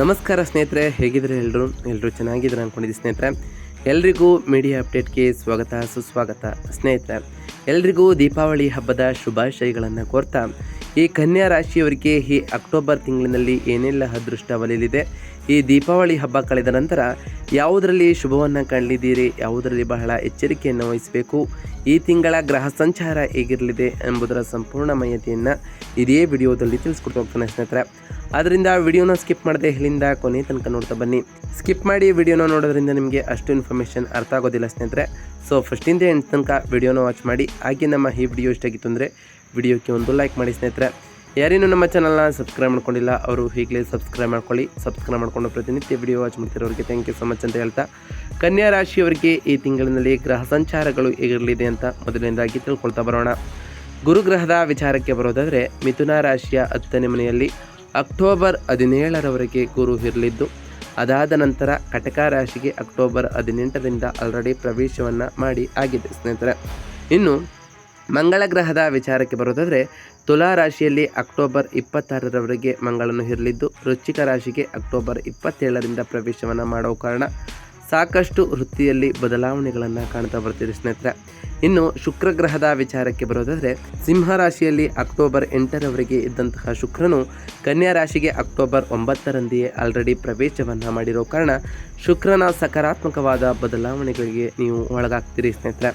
ನಮಸ್ಕಾರ ಸ್ನೇಹಿತರೆ ಹೇಗಿದ್ರೆ ಎಲ್ಲರೂ ಎಲ್ಲರೂ ಚೆನ್ನಾಗಿದ್ರೆ ಅಂದ್ಕೊಂಡಿದ್ದೀನಿ ಸ್ನೇಹಿತರೆ? ಎಲ್ರಿಗೂ ಮೀಡಿಯಾ ಅಪ್ಡೇಟ್ಗೆ ಸ್ವಾಗತ, ಸುಸ್ವಾಗತ. ಸ್ನೇಹಿತರೆ, ಎಲ್ರಿಗೂ ದೀಪಾವಳಿ ಹಬ್ಬದ ಶುಭಾಶಯಗಳನ್ನು ಕೋರ್ತಾ, ಈ ಕನ್ಯಾ ರಾಶಿಯವರಿಗೆ ಈ ಅಕ್ಟೋಬರ್ ತಿಂಗಳಿನಲ್ಲಿ ಏನೆಲ್ಲ ಅದೃಷ್ಟ ಒಲಿಯಲಿದೆ, ಈ ದೀಪಾವಳಿ ಹಬ್ಬ ಕಳೆದ ನಂತರ ಯಾವುದರಲ್ಲಿ ಶುಭವನ್ನು ಕಂಡಿದ್ದೀರಿ ಯಾವುದರಲ್ಲಿ ಬಹಳ ಎಚ್ಚರಿಕೆಯನ್ನು ವಹಿಸಬೇಕು, ಈ ತಿಂಗಳ ಗ್ರಹ ಸಂಚಾರ ಹೇಗಿರಲಿದೆ ಎಂಬುದರ ಸಂಪೂರ್ಣ ಮಾಹಿತಿಯನ್ನು ಇದೇ ವಿಡಿಯೋದಲ್ಲಿ ತಿಳಿಸ್ಕೊಡ್ತಾ ಹೋಗ್ತಾನೆ ಸ್ನೇಹಿತರೆ. ಆದ್ದರಿಂದ ವಿಡಿಯೋನ ಸ್ಕಿಪ್ ಮಾಡದೆ ಇಲ್ಲಿಂದ ಕೊನೆ ತನಕ ನೋಡ್ತಾ ಬನ್ನಿ. ಸ್ಕಿಪ್ ಮಾಡಿ ವಿಡಿಯೋನ ನೋಡೋದ್ರಿಂದ ನಿಮಗೆ ಅಷ್ಟು ಇನ್ಫಾರ್ಮೇಷನ್ ಅರ್ಥ ಆಗೋದಿಲ್ಲ ಸ್ನೇಹಿತರೆ. ಸೊ ಫಸ್ಟಿಂದ ಎಂಟು ತನಕ ವಿಡಿಯೋನ ವಾಚ್ ಮಾಡಿ. ಹಾಗೆ ನಮ್ಮ ಈ ವಿಡಿಯೋ ಇಷ್ಟಾಗಿತ್ತು ಅಂದರೆ ವಿಡಿಯೋಕ್ಕೆ ಒಂದು ಲೈಕ್ ಮಾಡಿ ಸ್ನೇಹಿತರೆ. ಯಾರೇನು ನಮ್ಮ ಚಾನಲ್ನ ಸಬ್ಸ್ಕ್ರೈಬ್ ಮಾಡ್ಕೊಂಡಿಲ್ಲ, ಅವರು ಈಗಲೇ ಸಬ್ಸ್ಕ್ರೈಬ್ ಮಾಡ್ಕೊಳ್ಳಿ. ಸಬ್ಸ್ಕ್ರೈಬ್ ಮಾಡ್ಕೊಂಡು ಪ್ರತಿನಿತ್ಯ ವಿಡಿಯೋ ವಾಚ್ ಮಾಡ್ತಿರೋರಿಗೆ ಥ್ಯಾಂಕ್ ಯು ಸೊ ಮಚ್ ಅಂತ ಹೇಳ್ತಾ. ಕನ್ಯಾ ರಾಶಿಯವರಿಗೆ ಈ ತಿಂಗಳಿನಲ್ಲಿ ಗ್ರಹ ಸಂಚಾರಗಳು ಹೇಗಿರಲಿದೆ ಅಂತ ಮೊದಲನೇದಾಗಿ ತಿಳ್ಕೊಳ್ತಾ ಬರೋಣ. ಗುರುಗ್ರಹದ ವಿಚಾರಕ್ಕೆ ಬರೋದಾದರೆ, ಮಿಥುನ ರಾಶಿಯ ಹತ್ತನೇ ಮನೆಯಲ್ಲಿ ಅಕ್ಟೋಬರ್ ಹದಿನೇಳರವರೆಗೆ ಗುರು ಇರಲಿದ್ದು, ಅದಾದ ನಂತರ ಕಟಕ ರಾಶಿಗೆ ಅಕ್ಟೋಬರ್ ಹದಿನೆಂಟರಿಂದ ಆಲ್ರೆಡಿ ಪ್ರವೇಶವನ್ನು ಮಾಡಿ ಆಗಿದೆ, ಸ್ನೇಹಿತರೆ. ಇನ್ನು, ಮಂಗಳ ಗ್ರಹದ ವಿಚಾರಕ್ಕೆ ಬರೋದಾದರೆ ತುಲಾ ರಾಶಿಯಲ್ಲಿ ಅಕ್ಟೋಬರ್ ಇಪ್ಪತ್ತಾರರವರೆಗೆ ಮಂಗಳನು ಇರಲಿದ್ದು, ವೃಶ್ಚಿಕ ರಾಶಿಗೆ ಅಕ್ಟೋಬರ್ ಇಪ್ಪತ್ತೇಳರಿಂದ ಪ್ರವೇಶವನ್ನು ಮಾಡೋ ಕಾರಣ ಸಾಕಷ್ಟು ವೃತ್ತಿಯಲ್ಲಿ ಬದಲಾವಣೆಗಳನ್ನು ಕಾಣ್ತಾ ಬರ್ತೀರಿ ಸ್ನೇಹಿತರೆ. ಇನ್ನು ಶುಕ್ರಗ್ರಹದ ವಿಚಾರಕ್ಕೆ ಬರೋದಾದರೆ, ಸಿಂಹ ರಾಶಿಯಲ್ಲಿ ಅಕ್ಟೋಬರ್ ಎಂಟರವರೆಗೆ ಇದ್ದಂತಹ ಶುಕ್ರನು ಕನ್ಯಾ ರಾಶಿಗೆ ಅಕ್ಟೋಬರ್ ಒಂಬತ್ತರಂದೆಯೇ ಆಲ್ರೆಡಿ ಪ್ರವೇಶವನ್ನು ಮಾಡಿರೋ ಕಾರಣ ಶುಕ್ರನ ಸಕಾರಾತ್ಮಕವಾದ ಬದಲಾವಣೆಗಳಿಗೆ ನೀವು ಒಳಗಾಗ್ತೀರಿ ಸ್ನೇಹಿತರೆ.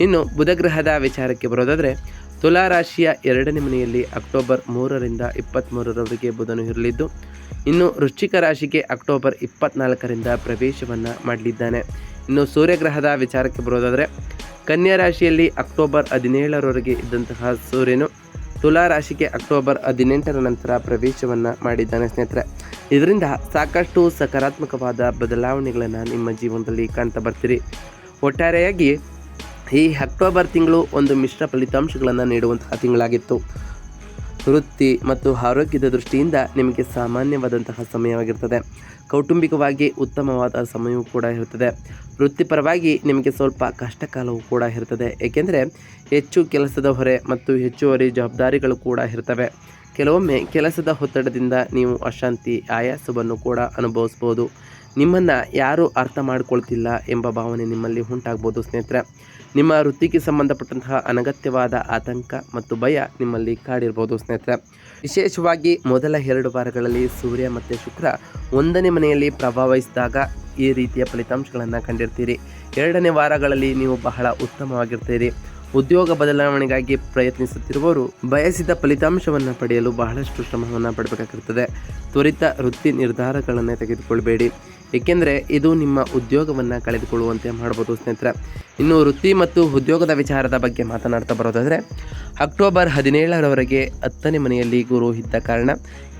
ಇನ್ನು ಬುಧಗ್ರಹದ ವಿಚಾರಕ್ಕೆ ಬರೋದಾದರೆ, ತುಲಾ ರಾಶಿಯ ಎರಡನೇ ಮನೆಯಲ್ಲಿ ಅಕ್ಟೋಬರ್ ಮೂರರಿಂದ ಇಪ್ಪತ್ತ್ಮೂರರವರೆಗೆ ಬುಧನು ಇರಲಿದ್ದು ಇನ್ನು ವೃಶ್ಚಿಕ ರಾಶಿಗೆ ಅಕ್ಟೋಬರ್ ಇಪ್ಪತ್ನಾಲ್ಕರಿಂದ ಪ್ರವೇಶವನ್ನು ಮಾಡಲಿದ್ದಾನೆ. ಇನ್ನು ಸೂರ್ಯಗ್ರಹದ ವಿಚಾರಕ್ಕೆ ಬರೋದಾದರೆ, ಕನ್ಯಾ ರಾಶಿಯಲ್ಲಿ ಅಕ್ಟೋಬರ್ ಹದಿನೇಳರವರೆಗೆ ಇದ್ದಂತಹ ಸೂರ್ಯನು ತುಲಾ ರಾಶಿಗೆ ಅಕ್ಟೋಬರ್ ಹದಿನೆಂಟರ ನಂತರ ಪ್ರವೇಶವನ್ನು ಮಾಡಿದ್ದಾನೆ ಸ್ನೇಹಿತರೆ. ಇದರಿಂದ ಸಾಕಷ್ಟು ಸಕಾರಾತ್ಮಕವಾದ ಬದಲಾವಣೆಗಳನ್ನು ನಿಮ್ಮ ಜೀವನದಲ್ಲಿ ಕಾಣ್ತಾ ಬರ್ತೀರಿ. ಒಟ್ಟಾರೆಯಾಗಿ ಈ ಅಕ್ಟೋಬರ್ ತಿಂಗಳು ಒಂದು ಮಿಶ್ರ ಫಲಿತಾಂಶಗಳನ್ನು ನೀಡುವಂತಹ ತಿಂಗಳಾಗಿತ್ತು. ವೃತ್ತಿ ಮತ್ತು ಆರೋಗ್ಯದ ದೃಷ್ಟಿಯಿಂದ ನಿಮಗೆ ಸಾಮಾನ್ಯವಾದಂತಹ ಸಮಯವಾಗಿರ್ತದೆ. ಕೌಟುಂಬಿಕವಾಗಿ ಉತ್ತಮವಾದ ಸಮಯವೂ ಕೂಡ ಇರುತ್ತದೆ. ವೃತ್ತಿಪರವಾಗಿ ನಿಮಗೆ ಸ್ವಲ್ಪ ಕಷ್ಟಕಾಲವೂ ಕೂಡ ಇರ್ತದೆ ಏಕೆಂದರೆ ಹೆಚ್ಚು ಕೆಲಸದ ಹೊರೆ ಮತ್ತು ಹೆಚ್ಚುವರಿ ಜವಾಬ್ದಾರಿಗಳು ಕೂಡ ಇರ್ತವೆ. ಕೆಲವೊಮ್ಮೆ ಕೆಲಸದ ಒತ್ತಡದಿಂದ ನೀವು ಅಶಾಂತಿ, ಆಯಾಸವನ್ನು ಕೂಡ ಅನುಭವಿಸ್ಬೋದು. ನಿಮ್ಮನ್ನು ಯಾರೂ ಅರ್ಥ ಮಾಡಿಕೊಳ್ತಿಲ್ಲ ಎಂಬ ಭಾವನೆ ನಿಮ್ಮಲ್ಲಿ ಉಂಟಾಗ್ಬೋದು ಸ್ನೇಹಿತರೆ. ನಿಮ್ಮ ವೃತ್ತಿಗೆ ಸಂಬಂಧಪಟ್ಟಂತಹ ಅನಗತ್ಯವಾದ ಆತಂಕ ಮತ್ತು ಭಯ ನಿಮ್ಮಲ್ಲಿ ಕಾಡಿರ್ಬೋದು ಸ್ನೇಹಿತರೆ. ವಿಶೇಷವಾಗಿ ಮೊದಲ ಎರಡು ವಾರಗಳಲ್ಲಿ ಸೂರ್ಯ ಮತ್ತು ಶುಕ್ರ ಒಂದನೇ ಮನೆಯಲ್ಲಿ ಪ್ರಭಾವಿಸಿದಾಗ ಈ ರೀತಿಯ ಫಲಿತಾಂಶಗಳನ್ನು ಕಂಡಿರ್ತೀರಿ. ಎರಡನೇ ವಾರಗಳಲ್ಲಿ ನೀವು ಬಹಳ ಉತ್ತಮವಾಗಿರ್ತೀರಿ. ಉದ್ಯೋಗ ಬದಲಾವಣೆಗಾಗಿ ಪ್ರಯತ್ನಿಸುತ್ತಿರುವವರು ಬಯಸಿದ ಫಲಿತಾಂಶವನ್ನು ಪಡೆಯಲು ಬಹಳಷ್ಟು ಶ್ರಮವನ್ನು ಪಡಬೇಕಾಗಿರುತ್ತದೆ ತ್ವರಿತ ವೃತ್ತಿ ನಿರ್ಧಾರಗಳನ್ನು ತೆಗೆದುಕೊಳ್ಬೇಡಿ. ಏಕೆಂದರೆ ಇದು ನಿಮ್ಮ ಉದ್ಯೋಗವನ್ನು ಕಳೆದುಕೊಳ್ಳುವಂತೆ ಮಾಡ್ಬೋದು ಸ್ನೇಹಿತರೆ. ಇನ್ನು ವೃತ್ತಿ ಮತ್ತು ಉದ್ಯೋಗದ ವಿಚಾರದ ಬಗ್ಗೆ ಮಾತನಾಡ್ತಾ ಬರೋದಾದರೆ, ಅಕ್ಟೋಬರ್ ಹದಿನೇಳರವರೆಗೆ ಹತ್ತನೇ ಮನೆಯಲ್ಲಿ ಗುರು ಇದ್ದ ಕಾರಣ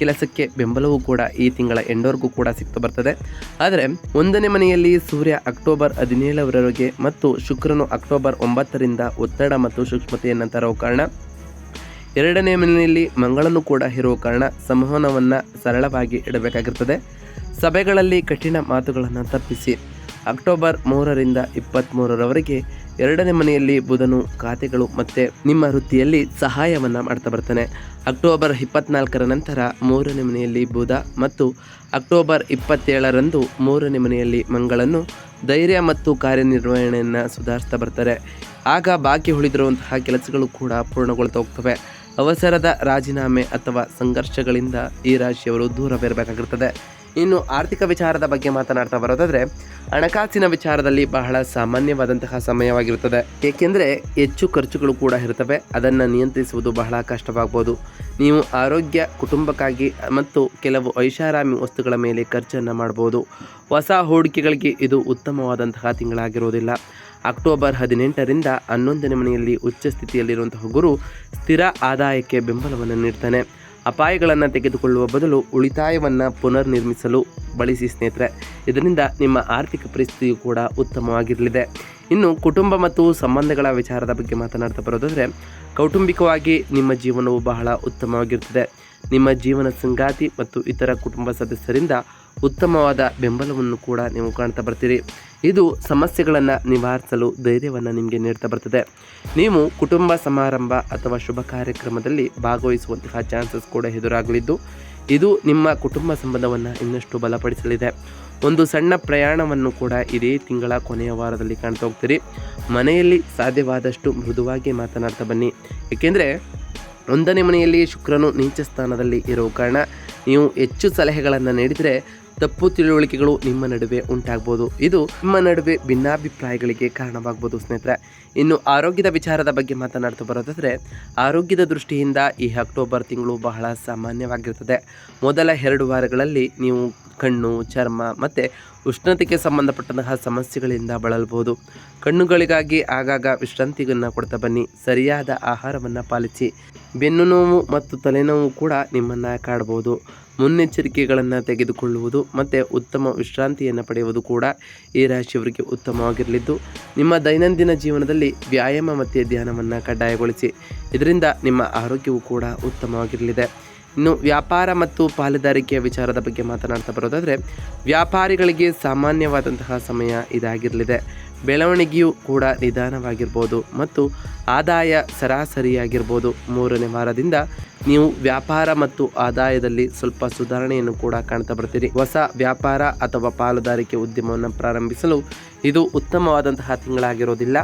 ಕೆಲಸಕ್ಕೆ ಬೆಂಬಲವೂ ಕೂಡ ಈ ತಿಂಗಳ ಎಂಡೋರ್ಗೂ ಕೂಡ ಸಿಗ್ತಾ ಬರ್ತದೆ. ಆದರೆ ಒಂದನೇ ಮನೆಯಲ್ಲಿ ಸೂರ್ಯ ಅಕ್ಟೋಬರ್ ಹದಿನೇಳರವರೆಗೆ ಮತ್ತು ಶುಕ್ರನು ಅಕ್ಟೋಬರ್ ಒಂಬತ್ತರಿಂದ ಒತ್ತಡ ಮತ್ತು ಸೂಕ್ಷ್ಮತೆಯನ್ನು ತರೋ ಕಾರಣ, ಎರಡನೇ ಮನೆಯಲ್ಲಿ ಮಂಗಳನು ಕೂಡ ಇರುವ ಕಾರಣ, ಸಂವಹನವನ್ನು ಸರಳವಾಗಿ ಇಡಬೇಕಾಗಿರ್ತದೆ. ಸಭೆಗಳಲ್ಲಿ ಕಠಿಣ ಮಾತುಗಳನ್ನು ತಪ್ಪಿಸಿ. ಅಕ್ಟೋಬರ್ ಮೂರರಿಂದ ಇಪ್ಪತ್ತ್ಮೂರರವರೆಗೆ ಎರಡನೇ ಮನೆಯಲ್ಲಿ ಬುಧನು, ಖಾತೆಗಳು ಮತ್ತು ನಿಮ್ಮ ವೃತ್ತಿಯಲ್ಲಿ ಸಹಾಯವನ್ನು ಮಾಡ್ತಾ ಬರ್ತಾನೆ. ಅಕ್ಟೋಬರ್ ಇಪ್ಪತ್ನಾಲ್ಕರ ನಂತರ ಮೂರನೇ ಮನೆಯಲ್ಲಿ ಬುಧ ಮತ್ತು ಅಕ್ಟೋಬರ್ ಇಪ್ಪತ್ತೇಳರಂದು ಮೂರನೇ ಮನೆಯಲ್ಲಿ ಮಂಗಳನ್ನು ಧೈರ್ಯ ಮತ್ತು ಕಾರ್ಯನಿರ್ವಹಣೆಯನ್ನು ಸುಧಾರಿಸ್ತಾ ಬರ್ತಾರೆ. ಆಗ ಬಾಕಿ ಉಳಿದಿರುವಂತಹ ಕೆಲಸಗಳು ಕೂಡ ಪೂರ್ಣಗೊಳ್ತಾ ಹೋಗ್ತವೆ. ಅವಸರದ ರಾಜೀನಾಮೆ ಅಥವಾ ಸಂಘರ್ಷಗಳಿಂದ ಈ ರಾಶಿಯವರು ದೂರವಿರಬೇಕಾಗಿರ್ತದೆ. ಇನ್ನು ಆರ್ಥಿಕ ವಿಚಾರದ ಬಗ್ಗೆ ಮಾತನಾಡ್ತಾ ಬರೋದಾದರೆ, ಹಣಕಾಸಿನ ವಿಚಾರದಲ್ಲಿ ಬಹಳ ಸಾಮಾನ್ಯವಾದಂತಹ ಸಮಯವಾಗಿರುತ್ತದೆ. ಏಕೆಂದರೆ ಹೆಚ್ಚು ಖರ್ಚುಗಳು ಕೂಡ ಇರ್ತವೆ ಅದನ್ನು ನಿಯಂತ್ರಿಸುವುದು ಬಹಳ ಕಷ್ಟವಾಗ್ಬೋದು. ನೀವು ಆರೋಗ್ಯ, ಕುಟುಂಬಕ್ಕಾಗಿ ಮತ್ತು ಕೆಲವು ಐಷಾರಾಮಿ ವಸ್ತುಗಳ ಮೇಲೆ ಖರ್ಚನ್ನು ಮಾಡ್ಬೋದು. ಹೊಸ ಹೂಡಿಕೆಗಳಿಗೆ ಇದು ಉತ್ತಮವಾದಂತಹ ತಿಂಗಳಾಗಿರುವುದಿಲ್ಲ ಅಕ್ಟೋಬರ್ ಹದಿನೆಂಟರಿಂದ ಹನ್ನೊಂದನೇ ಮನೆಯಲ್ಲಿ ಉಚ್ಚ ಸ್ಥಿತಿಯಲ್ಲಿರುವಂತಹ ಗುರು ಸ್ಥಿರ ಆದಾಯಕ್ಕೆ ಬೆಂಬಲವನ್ನು ನೀಡ್ತಾನೆ. ಅಪಾಯಗಳನ್ನು ತೆಗೆದುಕೊಳ್ಳುವ ಬದಲು ಉಳಿತಾಯವನ್ನು ಪುನರ್ ನಿರ್ಮಿಸಲು ಬಳಸಿ ಸ್ನೇಹಿತರೆ. ಇದರಿಂದ ನಿಮ್ಮ ಆರ್ಥಿಕ ಪರಿಸ್ಥಿತಿಯು ಕೂಡ ಉತ್ತಮವಾಗಿರಲಿದೆ. ಇನ್ನು ಕುಟುಂಬ ಮತ್ತು ಸಂಬಂಧಗಳ ವಿಚಾರದ ಬಗ್ಗೆ ಮಾತನಾಡ್ತಾ ಬರೋದಾದರೆ, ಕೌಟುಂಬಿಕವಾಗಿ ನಿಮ್ಮ ಜೀವನವು ಬಹಳ ಉತ್ತಮವಾಗಿರ್ತದೆ ನಿಮ್ಮ ಜೀವನ ಸಂಗಾತಿ ಮತ್ತು ಇತರ ಕುಟುಂಬ ಸದಸ್ಯರಿಂದ ಉತ್ತಮವಾದ ಬೆಂಬಲವನ್ನು ಕೂಡ ನೀವು ಕಾಣ್ತಾ ಬರ್ತೀರಿ. ಇದು ಸಮಸ್ಯೆಗಳನ್ನು ನಿವಾರಿಸಲು ಧೈರ್ಯವನ್ನು ನಿಮಗೆ ನೀಡ್ತಾ ಬರ್ತದೆ. ನೀವು ಕುಟುಂಬ ಸಮಾರಂಭ ಅಥವಾ ಶುಭ ಕಾರ್ಯಕ್ರಮದಲ್ಲಿ ಭಾಗವಹಿಸುವಂತಹ ಚಾನ್ಸಸ್ ಕೂಡ ಎದುರಾಗಲಿದ್ದು, ಇದು ನಿಮ್ಮ ಕುಟುಂಬ ಸಂಬಂಧವನ್ನು ಇನ್ನಷ್ಟು ಬಲಪಡಿಸಲಿದೆ. ಒಂದು ಸಣ್ಣ ಪ್ರಯಾಣವನ್ನು ಕೂಡ ಇದೇ ತಿಂಗಳ ಕೊನೆಯ ವಾರದಲ್ಲಿ ಕಾಣ್ತಾ ಹೋಗ್ತೀರಿ. ಮನೆಯಲ್ಲಿ ಸಾಧ್ಯವಾದಷ್ಟು ಮೃದುವಾಗಿ ಮಾತನಾಡ್ತಾ ಬನ್ನಿ. ಏಕೆಂದರೆ ಒಂದನೇ ಮನೆಯಲ್ಲಿ ಶುಕ್ರನು ನೀಚ ಸ್ಥಾನದಲ್ಲಿ ಇರೋ ಕಾರಣ ನೀವು ಹೆಚ್ಚು ಸಲಹೆಗಳನ್ನು ನೀಡಿದರೆ ತಪ್ಪು ತಿಳುವಳಿಕೆಗಳು ನಿಮ್ಮ ನಡುವೆ ಉಂಟಾಗ್ಬೋದು. ಇದು ನಿಮ್ಮ ನಡುವೆ ಭಿನ್ನಾಭಿಪ್ರಾಯಗಳಿಗೆ ಕಾರಣವಾಗ್ಬೋದು ಸ್ನೇಹಿತರೆ. ಇನ್ನು ಆರೋಗ್ಯದ ವಿಚಾರದ ಬಗ್ಗೆ ಮಾತನಾಡ್ತಾ ಬರೋದಾದರೆ, ಆರೋಗ್ಯದ ದೃಷ್ಟಿಯಿಂದ ಈ ಅಕ್ಟೋಬರ್ ತಿಂಗಳು ಬಹಳ ಸಾಮಾನ್ಯವಾಗಿರ್ತದೆ. ಮೊದಲ ಎರಡು ವಾರಗಳಲ್ಲಿ ನೀವು ಕಣ್ಣು, ಚರ್ಮ ಮತ್ತು ಉಷ್ಣತೆಗೆ ಸಂಬಂಧಪಟ್ಟಂತಹ ಸಮಸ್ಯೆಗಳಿಂದ ಬಳಲ್ಬೋದು. ಕಣ್ಣುಗಳಿಗಾಗಿ ಆಗಾಗ ವಿಶ್ರಾಂತಿಯನ್ನು ಕೊಡ್ತಾ ಬನ್ನಿ. ಸರಿಯಾದ ಆಹಾರವನ್ನು ಪಾಲಿಸಿ. ಬೆನ್ನು ನೋವು ಮತ್ತು ತಲೆನೋವು ಕೂಡ ನಿಮ್ಮನ್ನು ಕಾಡ್ಬೋದು. ಮುನ್ನೆಚ್ಚರಿಕೆಗಳನ್ನು ತೆಗೆದುಕೊಳ್ಳುವುದು ಮತ್ತು ಉತ್ತಮ ವಿಶ್ರಾಂತಿಯನ್ನು ಪಡೆಯುವುದು ಕೂಡ ಈ ರಾಶಿಯವರಿಗೆ ಉತ್ತಮವಾಗಿರಲಿದ್ದು, ನಿಮ್ಮ ದೈನಂದಿನ ಜೀವನದಲ್ಲಿ ವ್ಯಾಯಾಮ ಮತ್ತು ಧ್ಯಾನವನ್ನು ಕಡ್ಡಾಯಗೊಳಿಸಿ. ಇದರಿಂದ ನಿಮ್ಮ ಆರೋಗ್ಯವು ಕೂಡ ಉತ್ತಮವಾಗಿರಲಿದೆ. ಇನ್ನು ವ್ಯಾಪಾರ ಮತ್ತು ಪಾಲುದಾರಿಕೆಯ ವಿಚಾರದ ಬಗ್ಗೆ ಮಾತನಾಡ್ತಾ ಬರೋದಾದರೆ, ವ್ಯಾಪಾರಿಗಳಿಗೆ ಸಾಮಾನ್ಯವಾದಂತಹ ಸಮಯ ಇದಾಗಿರಲಿದೆ. ಬೆಳವಣಿಗೆಯು ಕೂಡ ನಿಧಾನವಾಗಿರ್ಬೋದು ಮತ್ತು ಆದಾಯ ಸರಾಸರಿಯಾಗಿರ್ಬೋದು. ಮೂರನೇ ವಾರದಿಂದ ನೀವು ವ್ಯಾಪಾರ ಮತ್ತು ಆದಾಯದಲ್ಲಿ ಸ್ವಲ್ಪ ಸುಧಾರಣೆಯನ್ನು ಕೂಡ ಕಾಣ್ತಾ ಬರ್ತೀರಿ. ಹೊಸ ವ್ಯಾಪಾರ ಅಥವಾ ಪಾಲುದಾರಿಕೆ ಉದ್ಯಮವನ್ನು ಪ್ರಾರಂಭಿಸಲು ಇದು ಉತ್ತಮವಾದಂತಹ ತಿಂಗಳಾಗಿರೋದಿಲ್ಲ.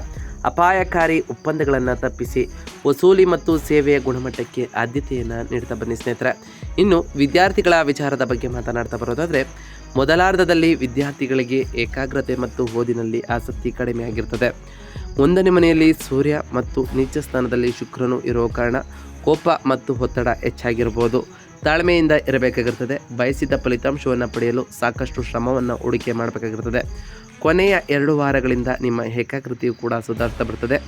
ಅಪಾಯಕಾರಿ ಒಪ್ಪಂದಗಳನ್ನು ತಪ್ಪಿಸಿ ವಸೂಲಿ ಮತ್ತು ಸೇವೆಯ ಗುಣಮಟ್ಟಕ್ಕೆ ಆದ್ಯತೆಯನ್ನು ನೀಡ್ತಾ ಬನ್ನಿ ಸ್ನೇಹಿತರೆ. ಇನ್ನು ವಿದ್ಯಾರ್ಥಿಗಳ ವಿಚಾರದ ಬಗ್ಗೆ ಮಾತನಾಡ್ತಾ ಬರೋದಾದರೆ, ಮೊದಲಾರ್ಧದಲ್ಲಿ ವಿದ್ಯಾರ್ಥಿಗಳಿಗೆ ಏಕಾಗ್ರತೆ ಮತ್ತು ಓದಿನಲ್ಲಿ ಆಸಕ್ತಿ ಕಡಿಮೆಯಾಗಿರ್ತದೆ ಒಂದನೇ ಮನೆಯಲ್ಲಿ ಸೂರ್ಯ ಮತ್ತು ನೀಚ ಸ್ಥಾನದಲ್ಲಿ ಶುಕ್ರನು ಇರೋ ಕಾರಣ ಕೋಪ ಮತ್ತು ಒತ್ತಡ ಹೆಚ್ಚಾಗಿರ್ಬೋದು. ತಾಳ್ಮೆಯಿಂದ ಇರಬೇಕಾಗಿರ್ತದೆ. ಬಯಸಿದ ಫಲಿತಾಂಶವನ್ನು ಪಡೆಯಲು ಸಾಕಷ್ಟು ಶ್ರಮವನ್ನು ಹೂಡಿಕೆ ಮಾಡಬೇಕಾಗಿರ್ತದೆ. ಕೊನೆಯ ಎರಡು ವಾರಗಳಿಂದ ನಿಮ್ಮ ಏಕಾಗ್ರತೆಯು ಕೂಡ ಸುಧಾರಿಸ್ತಾ ಬರ್ತದೆ.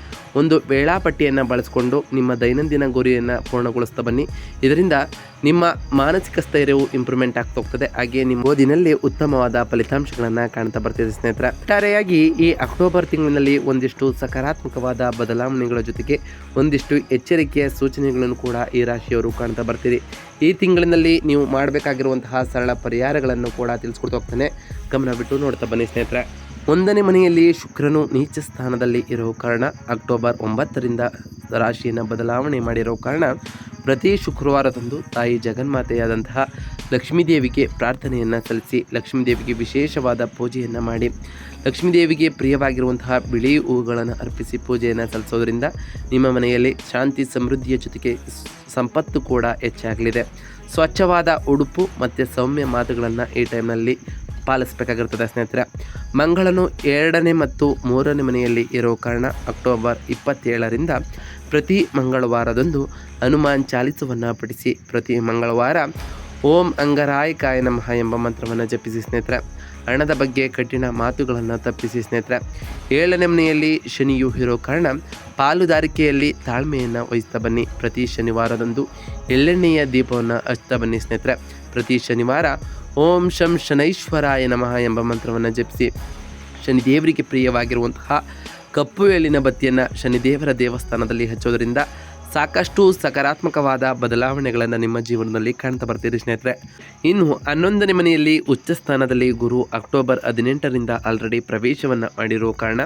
ಒಂದು ವೇಳಾಪಟ್ಟಿಯನ್ನು ಬಳಸಿಕೊಂಡು ನಿಮ್ಮ ದೈನಂದಿನ ಗುರಿಯನ್ನು ಪೂರ್ಣಗೊಳಿಸ್ತಾ ಬನ್ನಿ. ಇದರಿಂದ ನಿಮ್ಮ ಮಾನಸಿಕ ಸ್ಥೈರ್ಯವು ಇಂಪ್ರೂವ್ಮೆಂಟ್ ಆಗ್ತಾ ಹೋಗ್ತದೆ. ಹಾಗೆ ನಿಮ್ಮ ಓದಿನಲ್ಲಿ ಉತ್ತಮವಾದ ಫಲಿತಾಂಶಗಳನ್ನು ಕಾಣ್ತಾ ಬರ್ತಿದೆ ಸ್ನೇಹಿತರ. ಒಟ್ಟಾರೆಯಾಗಿ ಈ ಅಕ್ಟೋಬರ್ ತಿಂಗಳಿನಲ್ಲಿ ಒಂದಿಷ್ಟು ಸಕಾರಾತ್ಮಕವಾದ ಬದಲಾವಣೆಗಳ ಜೊತೆಗೆ ಒಂದಿಷ್ಟು ಎಚ್ಚರಿಕೆಯ ಸೂಚನೆಗಳನ್ನು ಕೂಡ ಈ ರಾಶಿಯವರು ಕಾಣ್ತಾ ಬರ್ತೀರಿ. ಈ ತಿಂಗಳಿನಲ್ಲಿ ನೀವು ಮಾಡಬೇಕಾಗಿರುವಂತಹ ಸರಳ ಪರಿಹಾರಗಳನ್ನು ಕೂಡ ತಿಳಿಸ್ಕೊಡ್ತಾ ಹೋಗ್ತಾನೆ. ಗಮನ ಬಿಟ್ಟು ನೋಡ್ತಾ ಬನ್ನಿ ಸ್ನೇಹಿತರೆ. ಒಂದನೇ ಮನೆಯಲ್ಲಿ ಶುಕ್ರನು ನೀಚ ಸ್ಥಾನದಲ್ಲಿ ಇರೋ ಕಾರಣ ಅಕ್ಟೋಬರ್ ಒಂಬತ್ತರಿಂದ ರಾಶಿಯನ್ನು ಬದಲಾವಣೆ ಮಾಡಿರೋ ಕಾರಣ ಪ್ರತಿ ಶುಕ್ರವಾರದಂದು ತಾಯಿ ಜಗನ್ಮಾತೆಯಾದಂತಹ ಲಕ್ಷ್ಮೀದೇವಿಗೆ ಪ್ರಾರ್ಥನೆಯನ್ನು ಸಲ್ಲಿಸಿ ಲಕ್ಷ್ಮೀದೇವಿಗೆ ವಿಶೇಷವಾದ ಪೂಜೆಯನ್ನು ಮಾಡಿ ಲಕ್ಷ್ಮೀದೇವಿಗೆ ಪ್ರಿಯವಾಗಿರುವಂತಹ ಬಿಳಿ ಹೂವುಗಳನ್ನು ಅರ್ಪಿಸಿ ಪೂಜೆಯನ್ನು ಸಲ್ಲಿಸೋದ್ರಿಂದ ನಿಮ್ಮ ಮನೆಯಲ್ಲಿ ಶಾಂತಿ ಸಮೃದ್ಧಿಯ ಜೊತೆಗೆ ಸಂಪತ್ತು ಕೂಡ ಹೆಚ್ಚಾಗಲಿದೆ. ಸ್ವಚ್ಛವಾದ ಉಡುಪು ಮತ್ತು ಸೌಮ್ಯ ಮಾತುಗಳನ್ನು ಈ ಟೈಮ್ನಲ್ಲಿ ಪಾಲಿಸಬೇಕಾಗಿರ್ತದೆ ಸ್ನೇಹಿತರೆ. ಮಂಗಳನು ಎರಡನೇ ಮತ್ತು ಮೂರನೇ ಮನೆಯಲ್ಲಿ ಇರೋ ಕಾರಣ ಅಕ್ಟೋಬರ್ ಇಪ್ಪತ್ತೇಳರಿಂದ ಪ್ರತಿ ಮಂಗಳವಾರದಂದು ಹನುಮಾನ್ ಚಾಲಿಸವನ್ನು ಪಠಿಸಿ ಪ್ರತಿ ಮಂಗಳವಾರ ಓಂ ಅಂಗರಾಯಕಾಯ ನಮಃ ಎಂಬ ಮಂತ್ರವನ್ನು ಜಪಿಸಿ ಸ್ನೇಹಿತರೆ. ಹಣದ ಬಗ್ಗೆ ಕಠಿಣ ಮಾತುಗಳನ್ನು ತಪ್ಪಿಸಿ ಸ್ನೇಹಿತರೆ. ಏಳನೇ ಮನೆಯಲ್ಲಿ ಶನಿಯು ಇರೋ ಕಾರಣ ಪಾಲುದಾರಿಕೆಯಲ್ಲಿ ತಾಳ್ಮೆಯನ್ನು ವಹಿಸ್ತಾ ಬನ್ನಿ. ಪ್ರತಿ ಶನಿವಾರದಂದು ಎಳ್ಳೆಣ್ಣೆಯ ದೀಪವನ್ನು ಹಚ್ತಾ ಬನ್ನಿ ಸ್ನೇಹಿತರೆ. ಪ್ರತಿ ಶನಿವಾರ ಓಂ ಶಂ ಶನೈಶ್ವರಾಯ ನಮಃ ಎಂಬ ಮಂತ್ರವನ್ನು ಜಪಿಸಿ ಶನಿದೇವರಿಗೆ ಪ್ರಿಯವಾಗಿರುವಂತಹ ಕಪ್ಪು ಎಳಿನ ಬತ್ತಿಯನ್ನು ಶನಿದೇವರ ದೇವಸ್ಥಾನದಲ್ಲಿ ಹಚ್ಚೋದರಿಂದ ಸಾಕಷ್ಟು ಸಕಾರಾತ್ಮಕವಾದ ಬದಲಾವಣೆಗಳನ್ನು ನಿಮ್ಮ ಜೀವನದಲ್ಲಿ ಕಾಣ್ತಾ ಬರ್ತೀರಿ ಸ್ನೇಹಿತರೆ. ಇನ್ನು ಹನ್ನೊಂದನೇ ಮನೆಯಲ್ಲಿ ಉಚ್ಚ ಸ್ಥಾನದಲ್ಲಿ ಗುರು ಅಕ್ಟೋಬರ್ ಹದಿನೆಂಟರಿಂದ ಆಲ್ರೆಡಿ ಪ್ರವೇಶವನ್ನು ಮಾಡಿರೋ ಕಾರಣ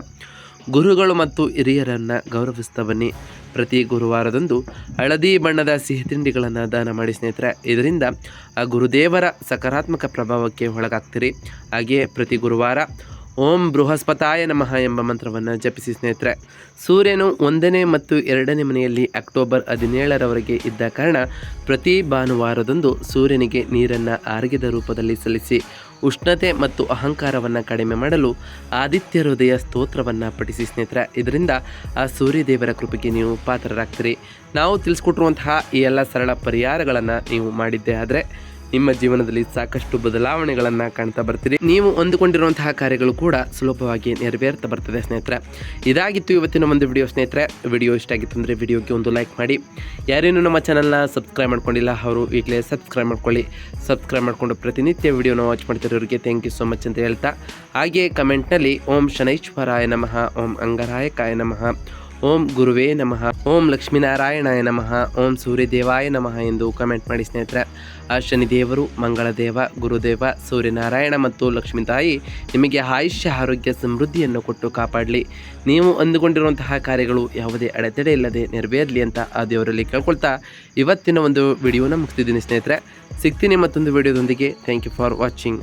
ಗುರುಗಳು ಮತ್ತು ಹಿರಿಯರನ್ನು ಗೌರವಿಸ್ತಾ ಬನ್ನಿ ಪ್ರತಿ ಗುರುವಾರದಂದು ಹಳದಿ ಬಣ್ಣದ ಸಿಹಿ ತಿಂಡಿಗಳನ್ನು ದಾನ ಮಾಡಿ ಸ್ನೇಹಿತರೆ, ಇದರಿಂದ ಆ ಗುರುದೇವರ ಸಕಾರಾತ್ಮಕ ಪ್ರಭಾವಕ್ಕೆ ಒಳಗಾಗ್ತೀರಿ. ಹಾಗೆಯೇ ಪ್ರತಿ ಗುರುವಾರ ಓಂ ಬೃಹಸ್ಪತಾಯ ನಮಃ ಎಂಬ ಮಂತ್ರವನ್ನು ಜಪಿಸಿ ಸ್ನೇಹಿತರೆ. ಸೂರ್ಯನು ಒಂದನೇ ಮತ್ತು ಎರಡನೇ ಮನೆಯಲ್ಲಿ ಅಕ್ಟೋಬರ್ ಹದಿನೇಳರವರೆಗೆ ಇದ್ದ ಕಾರಣ ಪ್ರತಿ ಭಾನುವಾರದಂದು ಸೂರ್ಯನಿಗೆ ನೀರನ್ನು ಆರೋಗ್ಯದ ರೂಪದಲ್ಲಿ ಸಲ್ಲಿಸಿ ಉಷ್ಣತೆ ಮತ್ತು ಅಹಂಕಾರವನ್ನು ಕಡಿಮೆ ಮಾಡಲು ಆದಿತ್ಯ ಹೃದಯ ಸ್ತೋತ್ರವನ್ನು ಪಠಿಸಿ ಸ್ನೇಹಿತರೆ. ಇದರಿಂದ ಆ ಸೂರ್ಯದೇವರ ಕೃಪೆಗೆ ನೀವು ಪಾತ್ರರಾಗ್ತೀರಿ. ನಾವು ತಿಳಿಸ್ಕೊಟ್ಟಿರುವಂತಹ ಈ ಎಲ್ಲ ಸರಳ ಪರಿಹಾರಗಳನ್ನು ನೀವು ಮಾಡಿದ್ದೇ ಆದರೆ ನಿಮ್ಮ ಜೀವನದಲ್ಲಿ ಸಾಕಷ್ಟು ಬದಲಾವಣೆಗಳನ್ನು ಕಾಣ್ತಾ ಬರ್ತೀರಿ. ನೀವು ಹೊಂದಿಕೊಂಡಿರುವಂತಹ ಕಾರ್ಯಗಳು ಕೂಡ ಸುಲಭವಾಗಿ ನೆರವೇರ್ತಾ ಬರ್ತದೆ ಸ್ನೇಹಿತರೆ. ಇದಾಗಿತ್ತು ಇವತ್ತಿನ ಒಂದು ವಿಡಿಯೋ ಸ್ನೇಹಿತರೆ. ವಿಡಿಯೋ ಇಷ್ಟ ಆಗಿತ್ತು ಅಂದರೆ ವಿಡಿಯೋಗೆ ಒಂದು ಲೈಕ್ ಮಾಡಿ. ಯಾರೇನು ನಮ್ಮ ಚಾನಲ್ನ ಸಬ್ಸ್ಕ್ರೈಬ್ ಮಾಡ್ಕೊಂಡಿಲ್ಲ, ಅವರು ಈಗಲೇ ಸಬ್ಸ್ಕ್ರೈಬ್ ಮಾಡ್ಕೊಳ್ಳಿ. ಸಬ್ಸ್ಕ್ರೈಬ್ ಮಾಡಿಕೊಂಡು ಪ್ರತಿನಿತ್ಯ ವಿಡಿಯೋನ ವಾಚ್ ಮಾಡ್ತಿರೋರಿಗೆ ಥ್ಯಾಂಕ್ ಯು ಸೋ ಮಚ್ ಅಂತ ಹೇಳ್ತಾ. ಹಾಗೆ ಕಮೆಂಟ್ನಲ್ಲಿ ಓಂ ಶನೈಶ್ವರಾಯ ನಮಃ, ಓಂ ಅಂಗರಾಯಕಾಯ ನಮಃ. ಓಂ ಗುರುವೇ ನಮಃ. ಓಂ ಲಕ್ಷ್ಮೀನಾರಾಯಣಾಯ ನಮಃ. ಓಂ ಸೂರ್ಯದೇವಾಯ ನಮಃ ಎಂದು ಕಮೆಂಟ್ ಮಾಡಿ ಸ್ನೇಹಿತರೆ. ಆ ಶನಿದೇವರು, ಮಂಗಳದೇವ, ಗುರುದೇವ, ಸೂರ್ಯನಾರಾಯಣ ಮತ್ತು ಲಕ್ಷ್ಮೀ ತಾಯಿ ನಿಮಗೆ ಆಯುಷ್ಯ, ಆರೋಗ್ಯ, ಸಮೃದ್ಧಿಯನ್ನು ಕೊಟ್ಟು ಕಾಪಾಡಲಿ. ನೀವು ಅಂದುಕೊಂಡಿರುವಂತಹ ಕಾರ್ಯಗಳು ಯಾವುದೇ ಅಡೆತಡೆ ಇಲ್ಲದೆ ನೆರವೇರಲಿ ಅಂತ ಆ ದೇವರಲ್ಲಿ ಕೇಳ್ಕೊಳ್ತಾ ಇವತ್ತಿನ ಒಂದು ವಿಡಿಯೋನ ಮುಗಿಸ್ತಿದ್ದೀನಿ ಸ್ನೇಹಿತರೆ. ಸಿಗ್ತೀನಿ ಮತ್ತೊಂದು ವಿಡಿಯೋದೊಂದಿಗೆ ಥ್ಯಾಂಕ್ ಯು ಫಾರ್ ವಾಚಿಂಗ್